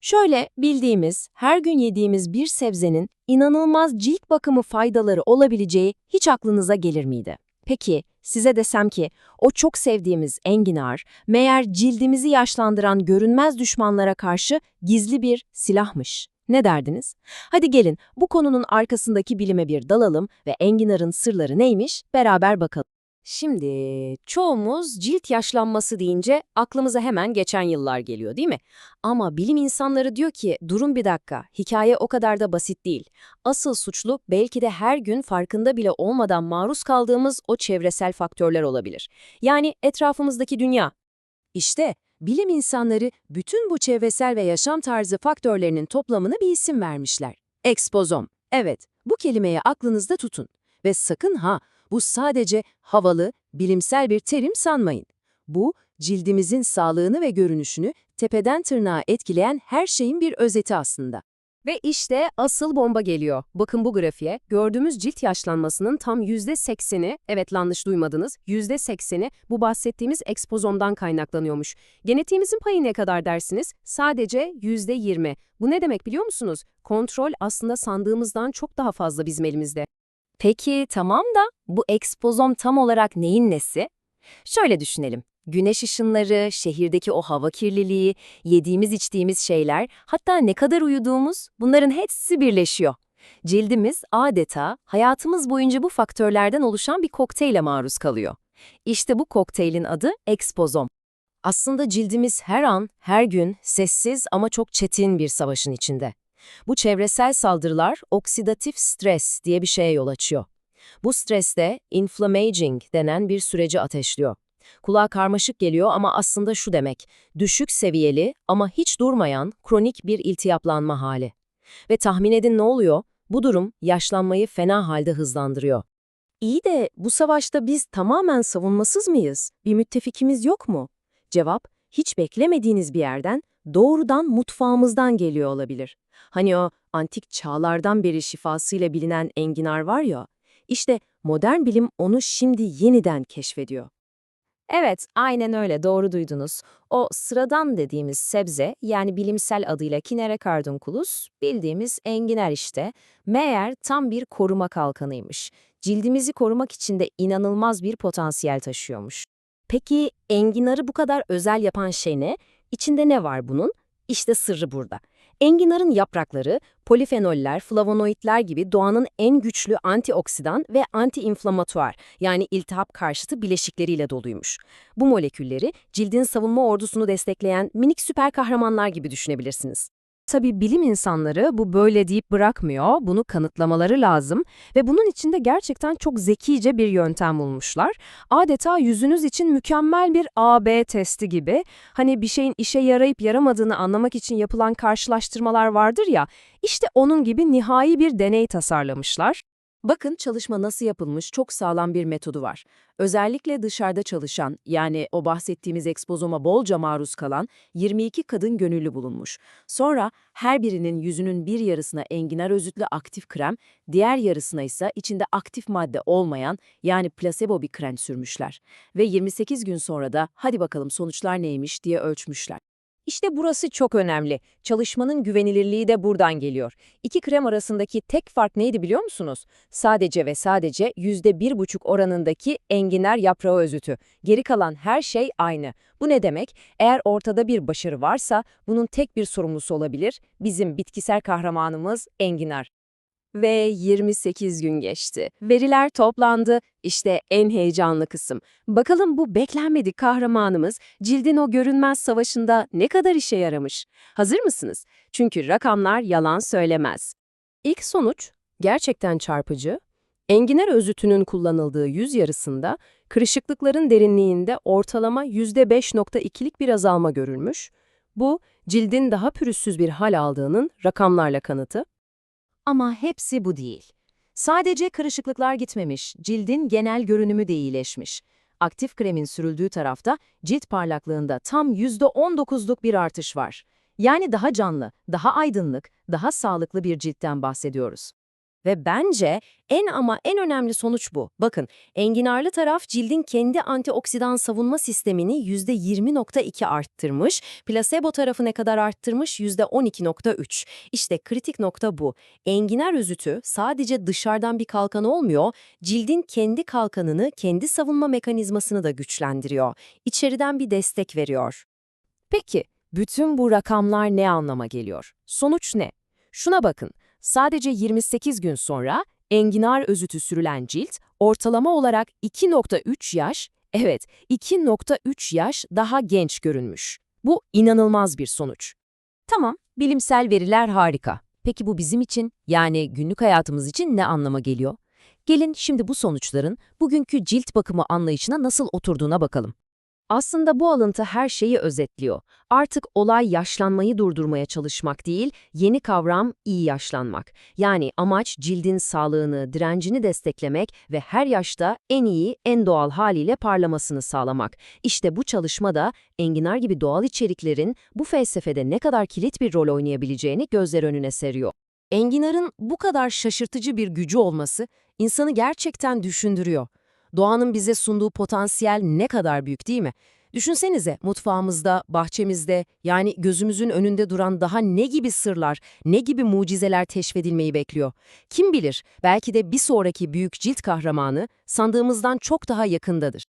Şöyle bildiğimiz, her gün yediğimiz bir sebzenin inanılmaz cilt bakımı faydaları olabileceği hiç aklınıza gelir miydi? Peki, size desem ki o çok sevdiğimiz enginar, meğer cildimizi yaşlandıran görünmez düşmanlara karşı gizli bir silahmış. Ne derdiniz? Hadi gelin bu konunun arkasındaki bilime bir dalalım ve enginarın sırları neymiş beraber bakalım. Şimdi çoğumuz cilt yaşlanması deyince aklımıza hemen geçen yıllar geliyor değil mi? Ama bilim insanları diyor ki durun bir dakika hikaye o kadar da basit değil. Asıl suçlu belki de her gün farkında bile olmadan maruz kaldığımız o çevresel faktörler olabilir. Yani etrafımızdaki dünya. İşte bilim insanları bütün bu çevresel ve yaşam tarzı faktörlerinin toplamına bir isim vermişler. Ekspozom. Evet, bu kelimeyi aklınızda tutun. Ve sakın ha, bu sadece havalı, bilimsel bir terim sanmayın. Bu, cildimizin sağlığını ve görünüşünü tepeden tırnağa etkileyen her şeyin bir özeti aslında. Ve işte asıl bomba geliyor. Bakın bu grafiğe. Gördüğümüz cilt yaşlanmasının tam %80'i, evet yanlış duymadınız, %80'i bu bahsettiğimiz ekspozomdan kaynaklanıyormuş. Genetiğimizin payı ne kadar dersiniz? Sadece %20. Bu ne demek biliyor musunuz? Kontrol aslında sandığımızdan çok daha fazla bizim elimizde. Peki tamam da bu ekspozom tam olarak neyin nesi? Şöyle düşünelim. Güneş ışınları, şehirdeki o hava kirliliği, yediğimiz içtiğimiz şeyler, hatta ne kadar uyuduğumuz bunların hepsi birleşiyor. Cildimiz adeta hayatımız boyunca bu faktörlerden oluşan bir kokteyle maruz kalıyor. İşte bu kokteylin adı ekspozom. Aslında cildimiz her an, her gün sessiz ama çok çetin bir savaşın içinde. Bu çevresel saldırılar oksidatif stres diye bir şeye yol açıyor. Bu stres de inflammaging denen bir süreci ateşliyor. Kulağa karmaşık geliyor ama aslında şu demek, düşük seviyeli ama hiç durmayan kronik bir iltihaplanma hali. Ve tahmin edin ne oluyor? Bu durum yaşlanmayı fena halde hızlandırıyor. İyi de bu savaşta biz tamamen savunmasız mıyız? Bir müttefikimiz yok mu? Cevap, hiç beklemediğiniz bir yerden, doğrudan mutfağımızdan geliyor olabilir. Hani o antik çağlardan beri şifasıyla bilinen enginar var ya, işte modern bilim onu şimdi yeniden keşfediyor. Evet, aynen öyle doğru duydunuz. O sıradan dediğimiz sebze yani bilimsel adıyla Kinera cardunculus bildiğimiz enginar işte meğer tam bir koruma kalkanıymış. Cildimizi korumak için de inanılmaz bir potansiyel taşıyormuş. Peki enginarı bu kadar özel yapan şey ne? İçinde ne var bunun? İşte sırrı burada. Enginarın yaprakları, polifenoller, flavonoidler gibi doğanın en güçlü antioksidan ve antiinflamatuar yani iltihap karşıtı bileşikleriyle doluymuş. Bu molekülleri cildin savunma ordusunu destekleyen minik süper kahramanlar gibi düşünebilirsiniz. Tabii bilim insanları bu böyle deyip bırakmıyor, bunu kanıtlamaları lazım ve bunun için de gerçekten çok zekice bir yöntem bulmuşlar. Adeta yüzünüz için mükemmel bir A-B testi gibi, hani bir şeyin işe yarayıp yaramadığını anlamak için yapılan karşılaştırmalar vardır ya, işte onun gibi nihai bir deney tasarlamışlar. Bakın çalışma nasıl yapılmış çok sağlam bir metodu var. Özellikle dışarıda çalışan yani o bahsettiğimiz ekspozoma bolca maruz kalan 22 kadın gönüllü bulunmuş. Sonra her birinin yüzünün bir yarısına enginar özütlü aktif krem, diğer yarısına ise içinde aktif madde olmayan yani plasebo bir krem sürmüşler. Ve 28 gün sonra da hadi bakalım sonuçlar neymiş diye ölçmüşler. İşte burası çok önemli. Çalışmanın güvenilirliği de buradan geliyor. İki krem arasındaki tek fark neydi biliyor musunuz? Sadece ve sadece %1,5 oranındaki enginar yaprağı özütü. Geri kalan her şey aynı. Bu ne demek? Eğer ortada bir başarı varsa bunun tek bir sorumlusu olabilir. Bizim bitkisel kahramanımız enginar. Ve 28 gün geçti. Veriler toplandı. İşte en heyecanlı kısım. Bakalım bu beklenmedik kahramanımız cildin o görünmez savaşında ne kadar işe yaramış? Hazır mısınız? Çünkü rakamlar yalan söylemez. İlk sonuç gerçekten çarpıcı. Enginar özütünün kullanıldığı yüz yarısında kırışıklıkların derinliğinde ortalama %5.2'lik bir azalma görülmüş. Bu, cildin daha pürüzsüz bir hal aldığının rakamlarla kanıtı. Ama hepsi bu değil. Sadece kırışıklıklar gitmemiş, cildin genel görünümü de iyileşmiş. Aktif kremin sürüldüğü tarafta cilt parlaklığında tam %19'luk bir artış var. Yani daha canlı, daha aydınlık, daha sağlıklı bir ciltten bahsediyoruz. Ve bence en ama en önemli sonuç bu. Bakın, enginarlı taraf cildin kendi antioksidan savunma sistemini %20.2 arttırmış, plasebo tarafı ne kadar arttırmış? %12.3. İşte kritik nokta bu. Enginar özütü sadece dışarıdan bir kalkan olmuyor, cildin kendi kalkanını, kendi savunma mekanizmasını da güçlendiriyor. İçeriden bir destek veriyor. Peki, bütün bu rakamlar ne anlama geliyor? Sonuç ne? Şuna bakın, sadece 28 gün sonra enginar özütü sürülen cilt ortalama olarak 2.3 yaş, evet 2.3 yaş daha genç görünmüş. Bu inanılmaz bir sonuç. Tamam, bilimsel veriler harika. Peki bu bizim için, yani günlük hayatımız için ne anlama geliyor? Gelin şimdi bu sonuçların bugünkü cilt bakımı anlayışına nasıl oturduğuna bakalım. Aslında bu alıntı her şeyi özetliyor. Artık olay yaşlanmayı durdurmaya çalışmak değil, yeni kavram iyi yaşlanmak. Yani amaç cildin sağlığını, direncini desteklemek ve her yaşta en iyi, en doğal haliyle parlamasını sağlamak. İşte bu çalışmada enginar gibi doğal içeriklerin bu felsefede ne kadar kilit bir rol oynayabileceğini gözler önüne seriyor. Enginarın bu kadar şaşırtıcı bir gücü olması insanı gerçekten düşündürüyor. Doğanın bize sunduğu potansiyel ne kadar büyük değil mi? Düşünsenize mutfağımızda, bahçemizde yani gözümüzün önünde duran daha ne gibi sırlar, ne gibi mucizeler keşfedilmeyi bekliyor. Kim bilir belki de bir sonraki büyük cilt kahramanı sandığımızdan çok daha yakındadır.